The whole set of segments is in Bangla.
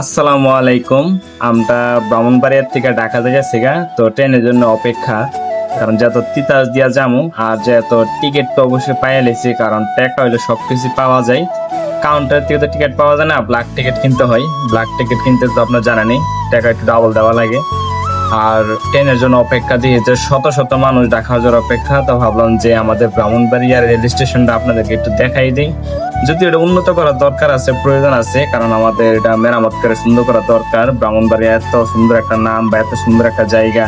আসসালামু আলাইকুম। আমরা ব্রাহ্মণবাড়িয়ার থেকে ঢাকা থেকে গা। তো ট্রেনের জন্য অপেক্ষা। কারণ যত তিতাস দিয়া যামু, আর যত টিকিট তো অবশ্যই পাইয়া লেছি, কারণ টাকা হইলে সব কিছু পাওয়া যায়। কাউন্টার থেকে তো টিকিট পাওয়া যায় না ব্ল্যাক টিকিট কিনতে হয়। ব্ল্যাক টিকিট কিনতে তো আপনার জানা নেই টাকা একটু ডাবল দেওয়া লাগে। আর ট্রেনের জন্য অপেক্ষা দিয়ে যে শত শত মানুষ ঢাকা যাওয়ার অপেক্ষা, তো ভাবলাম যে আমাদের ব্রাহ্মণবাড়িয়ার রেল স্টেশনটা আপনাদেরকে একটু দেখাই দিই। যদি এটা উন্নত করার দরকার আছে, প্রয়োজন আছে, কারণ আমাদের এটা মেরামত করে সুন্দর করা দরকার। ব্রাহ্মণবাড়িয়া এত সুন্দর একটা নাম বা এত সুন্দর একটা জায়গা।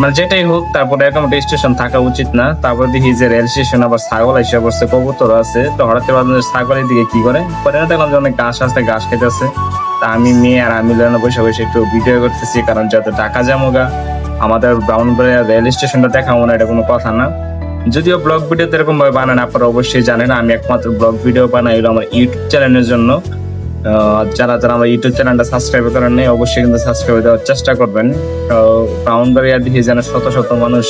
মানে যেটাই হোক, তারপরে এরকম স্টেশন থাকা উচিত না। তারপর দেখি যে রেল স্টেশন আবার ছাগল এসে বসছে কবুতর আছে। তো হঠাৎ ছাগলের দিকে কি করে? পরে দেখলাম যে অনেক ঘাস আছে, ঘাস খেতেছে তা আমি মেয়ে আর আমি লেনে বসে বসে একটু ভিডিও করতেছি, কারণ যাতে টাকা জামোগা আমাদের ব্রাউনবাড়িয়া রেল স্টেশনটা দেখাবো না এটা কোনো কথা না। যদিও ব্লগ ভিডিও এরকম ভাবে বানান আপনারা অবশ্যই জানেন, আমি একমাত্র ব্লগ ভিডিও বানাই আমার ইউটিউব চ্যানেলের জন্য। যারা যারা আমার ইউটিউব চ্যানেলটা সাবস্ক্রাইব করেন নাই, অবশ্যই কিন্তু সাবস্ক্রাইব দেওয়ার চেষ্টা করবেন। ব্রাউনবাড়িয়া দিকে যেন শত শত মানুষ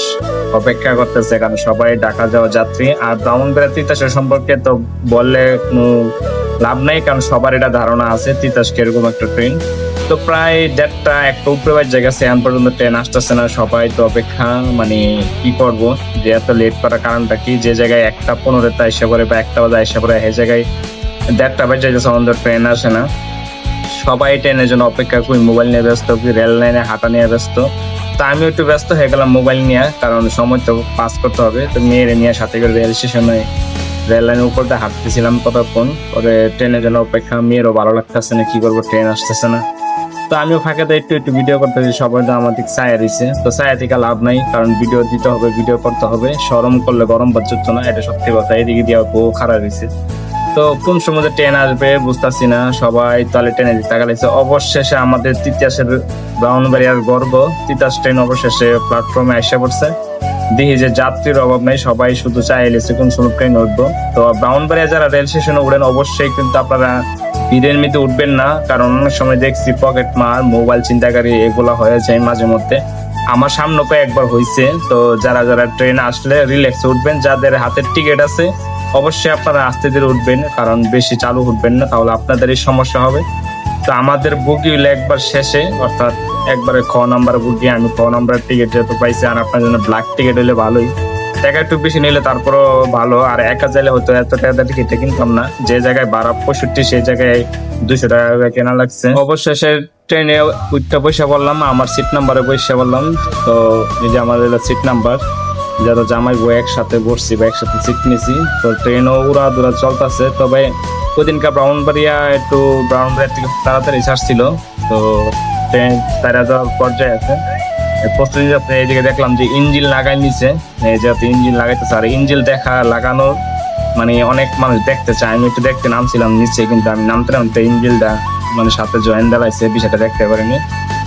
অপেক্ষা করতেছে, কারণ সবাই ঢাকা যাওয়া যাত্রী। আর ব্রাউনবাড়িয়া তিতাসের সম্পর্কে তো বললে কোনো লাভ নাই, কারণ সবার এটা ধারণা আছে, তিতাস কীরকম একটা ট্রেন তো প্রায় দেড়টা, একটা উপরে জায়গা এখন পর্যন্ত ট্রেন আসতেছে না, সবাই তো অপেক্ষা মানে কি করব? যে এত লেট করার কারণটা কি? যে জায়গায় একটা পনেরোটা এসে পড়ে বা একটা বাজে এসে পড়ে, সেই জায়গায় দেড়টা বাজে যাচ্ছে আমাদের ট্রেন আসে না। সবাই ট্রেনের জন্য অপেক্ষা করি মোবাইল নিয়ে ব্যস্ত কি রেল লাইনে হাঁটা নিয়ে ব্যস্ত। তা আমি একটু ব্যস্ত হয়ে গেলাম মোবাইল নিয়ে, কারণ সময় তো পাস করতে হবে। তো মেয়ের নিয়ে সাথে করে রেল স্টেশনে রেল লাইনের উপর দিয়ে হাঁটতেছিলাম কতক্ষণ? পরে ট্রেনের জন্য অপেক্ষা, মেয়েরও ভালো লাগতেছে না, কি করব, ট্রেন আসতেছে না। তো আমিও ফাঁকাতে একটু একটু ভিডিও করতেছি, সবাই তো আমার দিক ছায়া দিছে তো ছায়া থেকে লাভ নাই, কারণ ভিডিও দিতে হবে ভিডিও করতে হবে। সরম করলে গরম বাচ্চা না, এটা সত্যি কথা, এদিকে দিয়ে বউ খারাপ হয়েছে তো কোন সময় ট্রেন আসবে বুঝতেছি না, সবাই তাহলে ট্রেনে গেছে অবশেষে আমাদের তিতাসের ব্রাউনবাড়িয়ার গর্ব, তিতাস ট্রেন অবশেষে প্ল্যাটফর্মে এসে পড়ছে। দেখি যে যাত্রীর অভাব নেই, সবাই শুধু চাই এলেছে কোন ট্রেন উঠবো তো ব্রাউনবাড়িয়া যারা রেল স্টেশনে উঠেন অবশ্যই কিন্তু আপনারা ভিড়ের মধ্যে উঠবেন না, কারণ অনেক সময় দেখছি পকেট মার, মোবাইল চিন্তাকারী এগুলো হয়ে যায় মাঝে মধ্যে। আমার সামনে একবার হয়েছে তো যারা যারা ট্রেন আসলে রিল্যাক্সে উঠবেন, যাদের হাতের টিকিট আছে, অবশ্যই আপনারা আস্তে ধীরে উঠবেন, কারণ বেশি চালু উঠবেন না, তাহলে আপনাদেরই সমস্যা হবে। তো আমাদের বুকি হইলে একবার শেষে, অর্থাৎ একবারে খ নাম্বার বুকি আমি খ নাম্বারের টিকিট যেহেতু পাইছি আর আপনার জন্য ব্ল্যাক টিকিট হলে ভালোই। টাকা একটু বেশি নিলে তারপরও ভালো, আর একা চাইলে হয়তো এত টাকা টিকিটটা কিনতাম না। যে জায়গায় বারো পঁয়ষট্টি সেই জায়গায় দুশো টাকা কেনা লাগছে। অবশেষে ট্রেনে উঠতে পয়সা বললাম আমার সিট নাম্বারে পয়সা বললাম তো এই যে আমাদের সিট নাম্বার যারা জামাই বই একসাথে বসছি বা একসাথে সিট নিছি, তো ট্রেনও উড়া দুরা চলতেছে। তবে ওইদিনকার ব্রাউনবাড়িয়া একটু ব্রাউনবাড়িয়া থেকে তাড়াতাড়ি ছাড়ছিল। তো তারা যাওয়ার পর্যায়ে আছে প্রস্তুতি আপনি এইদিকে দেখলাম যে ইঞ্জিল লাগাই নিছে। যাতে ইঞ্জিল লাগাইতেছে, আর ইঞ্জিল দেখা লাগানোর মানে অনেক মানুষ দেখতে চায়। আমি একটু দেখতে নামছিলাম নিচে, কিন্তু আমি নামতে নামতে ইঞ্জিলটা মানে সাথে জয়েন দেলাইছে বিষয়টা দেখতে পারিনি।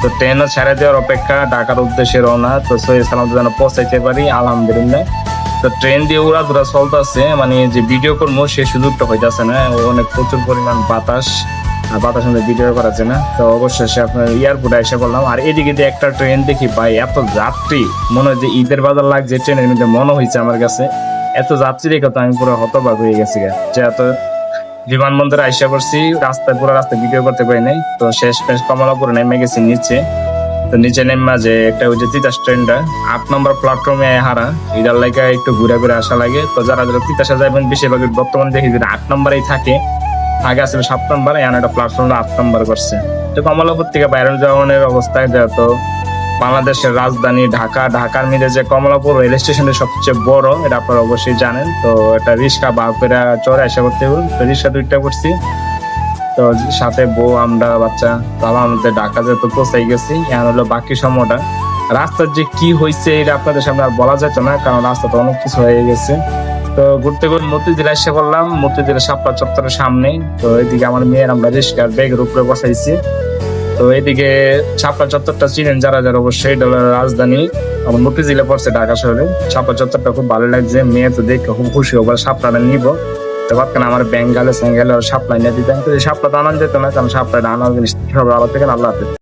তো ট্রেনও ছেড়ে দেওয়ার অপেক্ষা, ঢাকার উদ্দেশ্যে রওনা। তো সৈয়দ সালাম যেন পৌঁছাইতে পারি, আলহামদুলিল্লাহ। তো ট্রেন দিয়ে উড়া দুরা চলতেছে মানে যে ভিডিও করব, সে সুযোগটা হইতেছে না। অনেক প্রচুর পরিমাণ বাতাস। বাতাস ভিডিও করা যাচ্ছে না? তো অবশেষে আপনার এয়ারপোর্টে এসে বললাম, আর এদিকে দিয়ে একটা ট্রেন দেখি ভাই, এত যাত্রী। মনে হয় যে ঈদের বাজার লাগছে ট্রেনের মধ্যে মনে হয়েছে আমার কাছে। এত যাত্রী দেখে তো আমি পুরো হতবাক হয়ে গেছি। যে এত বিমানবন্দরে আইসা পড়ছি, রাস্তায়, পুরো রাস্তায় ভিডিও করতে পারি নাই। তো শেষ শেষ কমলাপুরে নেমে গেছি নিচে। তো নিচে নেমা যে একটা ওই যে তিতাস ট্রেনটা আট নম্বর প্ল্যাটফর্মে হারা। এটার লাগে একটু ঘুরে ঘুরে আসা লাগে। তো যারা যারা তিতাসে যাবেন বেশিরভাগ বর্তমানে দেখি যে আট নম্বরেই থাকে। আগে আসলে সাত নম্বর, এখন একটা প্ল্যাটফর্মে আট নম্বর করছে। তো কমলাপুর থেকে বাইরে যাওয়ানোর অবস্থায় যেহেতু বাংলাদেশের রাজধানী ঢাকা, ঢাকার মিলে যে কমলাপুর রেল স্টেশনের সবচেয়ে বড়, এটা আপনারা অবশ্যই জানেন। তো এটা রিক্সা বাপেরা চড়ে আসা করতে হবে তো রিক্সা দুইটা করছি। তো সাথে বউ, আমরা, বাচ্চা তাহলে আমাদের ঢাকা যেহেতু পৌঁছাই গেছি, এখন হলো বাকি সময়টা। রাস্তার যে কি হয়েছে এটা আপনাদের সামনে আর বলা যেত না, কারণ রাস্তাতে অনেক কিছু হয়ে গেছে। তো ঘুরতে ঘুরতে মতিঝিল এসে করলাম মতিঝিল সাপড়া চত্বরের সামনে। তো এদিকে আমার মেয়ের আমরা রিক্সার ব্যাগের উপরে বসাইছি। তো এদিকে ছাপড়া চত্বরটা চিনেন যারা যারা, অবশ্যই রাজধানী। আমার মতিঝিলে পড়ছে ঢাকা শহরে। ছাপড়া চত্বরটা খুব ভালো লাগছে, মেয়ে তো দেখে খুব খুশি হব সাপড়াটা নিব। তো ভাবছেন আমার বেঙ্গালে সেঙ্গালে সাপ্লাই নিয়ে দিতেন তো সাপড়াটা আনান যেত না, কারণ সাপড়াটা আনার জিনিস সব আলাদা থেকে আল্লাহ।